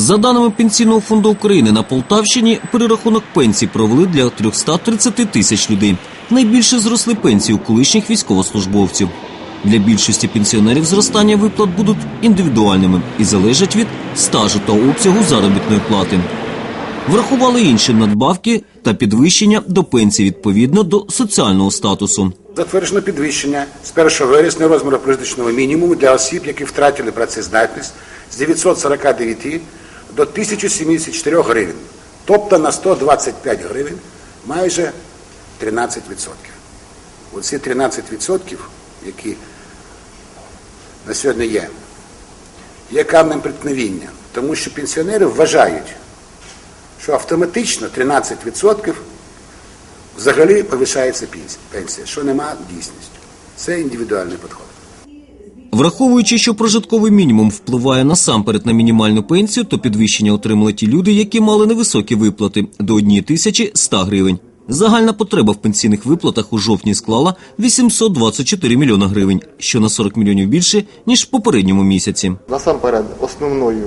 За даними Пенсійного фонду України на Полтавщині, перерахунок пенсій провели для 330 тисяч людей. Найбільше зросли пенсії у колишніх військовослужбовців. Для більшості пенсіонерів зростання виплат будуть індивідуальними і залежать від стажу та обсягу заробітної плати. Врахували інші надбавки та підвищення до пенсій відповідно до соціального статусу. Затверджено підвищення з 1 вересня розміру прожиточного мінімуму для осіб, які втратили працездатність з 949 до 1074 гривень, тобто на 125 гривень майже 13%. Оці 13%, які на сьогодні є, є камнем преткновіння, тому що пенсіонери вважають, що автоматично 13% взагалі повишається пенсія, що нема дійсністю. Це індивідуальний підход. Враховуючи, що прожитковий мінімум впливає насамперед на мінімальну пенсію, то підвищення отримали ті люди, які мали невисокі виплати до 1100 гривень. Загальна потреба в пенсійних виплатах у жовтні склала 824 мільйона гривень, що на 40 мільйонів більше ніж в попередньому місяці. Насамперед, основною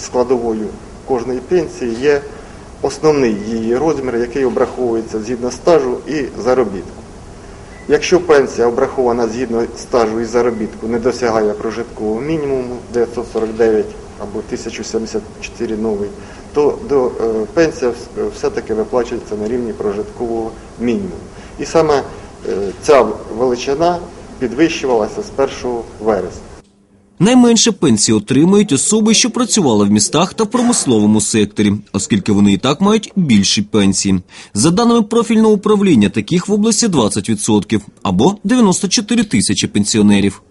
складовою кожної пенсії є основний її розмір, який обраховується згідно стажу і заробітку. Якщо пенсія обрахована згідно стажу і заробітку не досягає прожиткового мінімуму 949 або 1074 новий, то до, е, пенсія е, все-таки виплачується на рівні прожиткового мінімуму. І саме е, ця величина підвищувалася з 1 вересня. Найменше пенсії отримують особи, що працювали в містах та в промисловому секторі, оскільки вони і так мають більші пенсії. За даними профільного управління, таких в області 20% або 94 тисячі пенсіонерів.